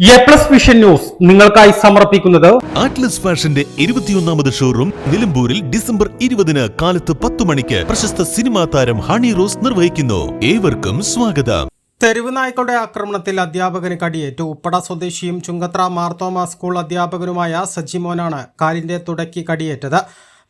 A plus vision news നിങ്ങൾക്കായി സമർപ്പിക്കുന്നത് Atlas ഫാഷന്റെ ഇരുപത്തിയൊന്നാമത് ഷോറൂം നിലമ്പൂരിൽ ഡിസംബർ ഇരുപതിന് കാലത്ത് പത്തു മണിക്ക് പ്രശസ്ത സിനിമാ താരം ഹണി റോസ് നിർവഹിക്കുന്നു. ഏവർക്കും സ്വാഗതം. തെരുവ് നായ്ക്കളുടെ ആക്രമണത്തിൽ അധ്യാപകന് കടിയേറ്റു. ഉപ്പട സ്വദേശിയും ചുങ്കത്ര മാർത്തോമ സ്കൂൾ അധ്യാപകനുമായ സജിമോനാണ് കാലിന്റെ തുടക്കി കടിയേറ്റത്.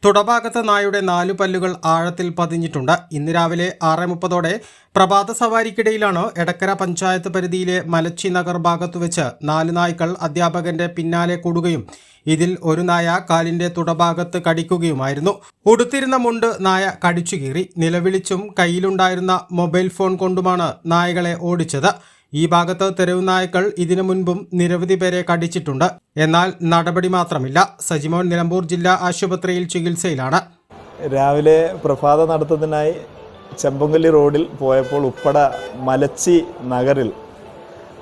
തുടഭാഗത്ത് നായുടെ നാലു പല്ലുകൾ ആഴത്തിൽ പതിഞ്ഞിട്ടുണ്ട്. ഇന്ന് രാവിലെ ആറ് മുപ്പതോടെ പ്രഭാത സവാരിക്കിടയിലാണ് എടക്കര പഞ്ചായത്ത് പരിധിയിലെ മലച്ചി നഗർ ഭാഗത്തു വെച്ച് നാല് നായ്ക്കൾ അധ്യാപകന്റെ പിന്നാലെ കൂടുകയും ഇതിൽ ഒരു നായ കാലിന്റെ തുടഭാഗത്ത് കടിക്കുകയുമായിരുന്നു. ഉടുത്തിരുന്ന മുണ്ട് നായ കടിച്ചു കീറി. നിലവിളിച്ചും കയ്യിലുണ്ടായിരുന്ന മൊബൈൽ ഫോൺ കൊണ്ടുമാണ് നായകളെ ഓടിച്ചത്. ഈ ഭാഗത്ത് തെരുവ് നായ്ക്കൾ ഇതിനു മുൻപും നിരവധി പേരെ കടിച്ചിട്ടുണ്ട്. എന്നാൽ നടപടി മാത്രമില്ല. സജിമോൻ നിലമ്പൂർ ജില്ലാ ആശുപത്രിയിൽ ചികിത്സയിലാണ്. രാവിലെ പ്രഭാത നടത്തുന്നതിനായി ചെമ്പങ്കല്ലി റോഡിൽ പോയപ്പോൾ ഉപ്പട മലച്ചി നഗറിൽ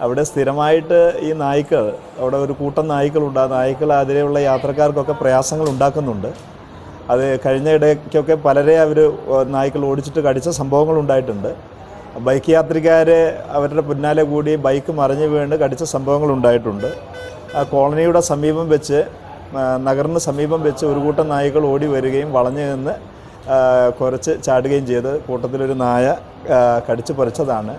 അവിടെ സ്ഥിരമായിട്ട് ഈ നായ്ക്കൾ അവിടെ ഒരു കൂട്ടം നായ്ക്കളുണ്ട്. ആ നായ്ക്കൾ അതിലെയുള്ള യാത്രക്കാർക്കൊക്കെ പ്രയാസങ്ങൾ ഉണ്ടാക്കുന്നുണ്ട്. അത് കഴിഞ്ഞ ഇടയ്ക്കൊക്കെ പലരെ അവർ നായ്ക്കൾ ഓടിച്ചിട്ട് കടിച്ച സംഭവങ്ങൾ ഉണ്ടായിട്ടുണ്ട്. ബൈക്ക് യാത്രികാർ അവരുടെ പിന്നാലെ കൂടി ബൈക്ക് മറിഞ്ഞു വീണ് കടിച്ച സംഭവങ്ങൾ ഉണ്ടായിട്ടുണ്ട്. ആ കോളനിയുടെ സമീപം വെച്ച് നഗറിന് സമീപം വെച്ച് ഒരു കൂട്ടം നായ്ക്കൾ ഓടി വരികയും വളഞ്ഞു നിന്ന് കുറച്ച് ചാടുകയും ചെയ്ത് കൂട്ടത്തിലൊരു നായ കടിച്ചു പറിച്ചതാണ്.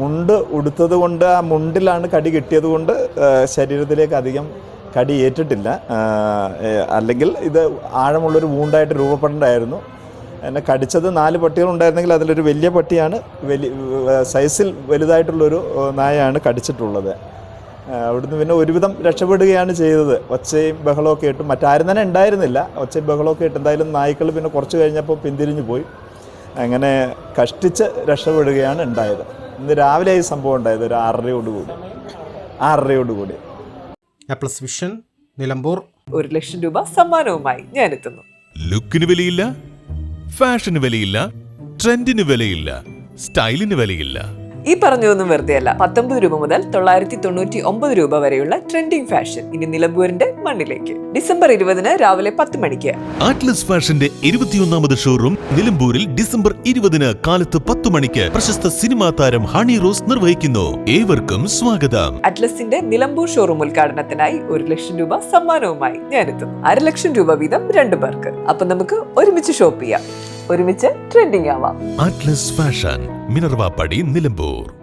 മുണ്ട് ഉടുത്തത് കൊണ്ട് ആ മുണ്ടിലാണ് കടി കിട്ടിയത് കൊണ്ട് ശരീരത്തിലേക്ക് അധികം കടി ഏറ്റിട്ടില്ല. അല്ലെങ്കിൽ ഇത് ആഴമുള്ളൊരു വൂണ്ടായിട്ട് രൂപപ്പെടേണ്ടായിരുന്നു എന്നെ കടിച്ചത് നാല് പട്ടികൾ ഉണ്ടായിരുന്നെങ്കിൽ അതിലൊരു വലിയ പട്ടിയാണ്. വലിയ സൈസിൽ വലുതായിട്ടുള്ളൊരു നായയാണ് കടിച്ചിട്ടുള്ളത്. അവിടുന്ന് പിന്നെ ഒരുവിധം രക്ഷപ്പെടുകയാണ് ചെയ്തത്. ഒച്ചയും ബഹളമൊക്കെ ഇട്ടും മറ്റാരും തന്നെ ഉണ്ടായിരുന്നില്ല. ഒച്ചയും ബഹളമൊക്കെ ഇട്ട് എന്തായാലും നായ്ക്കൾ പിന്നെ കുറച്ച് കഴിഞ്ഞപ്പോൾ പിന്തിരിഞ്ഞു പോയി. അങ്ങനെ കഷ്ടിച്ച് രക്ഷപ്പെടുകയാണ് ഉണ്ടായത്. ഇന്ന് രാവിലെ ഈ സംഭവം ഉണ്ടായത് ഒരു ആറരയോടുകൂടി. ആറരയോടുകൂടി. A plus vision Nilambur. ഒരു ലക്ഷം രൂപ സമ്മാനവുമായി ഞാൻ എത്തുന്നു ലുക്കിന് വിലയില്ല ഫാഷന് വിലയില്ല ട്രെൻഡിന് വിലയില്ല സ്റ്റൈലിന് വിലയില്ല. ഈ പറഞ്ഞതൊന്നും വെറുതെ അല്ല പത്തൊമ്പത് രൂപ മുതൽ തൊള്ളായിരത്തി തൊണ്ണൂറ്റി ഒമ്പത് രൂപ വരെയുള്ള ട്രെൻഡിംഗ് ഫാഷൻ ഇനി നിലമ്പൂരിന്റെ മണ്ണിലേക്ക്. ഡിസംബർ ഇരുപതിന് രാവിലെ പത്ത് മണിക്ക്. ആറ്റ്ലസ് ഫാഷന്റെ ഇരുപത്തിയൊന്നാമത് ഷോറൂം നിലമ്പൂരിൽ ഡിസംബർ ഇരുപതിന് കാലത്ത് പത്ത് മണിക്ക് പ്രശസ്ത സിനിമാ താരം ഹണി റോസ് നിർവഹിക്കുന്നു. ഏവർക്കും സ്വാഗതം. അറ്റ്ലസിന്റെ നിലമ്പൂർ ഷോറൂം ഉദ്ഘാടനത്തിനായി ഒരു ലക്ഷം രൂപ സമ്മാനവുമായി ഞാനെത്തും അര ലക്ഷം രൂപ വീതം രണ്ടു പേർക്ക്. അപ്പൊ നമുക്ക് ഒരുമിച്ച് ഷോപ്പ് ചെയ്യാം. ഒരുമിച്ച് ട്രെൻഡിംഗ് ആവാം. Atlas fashion Minervappadi Nilambur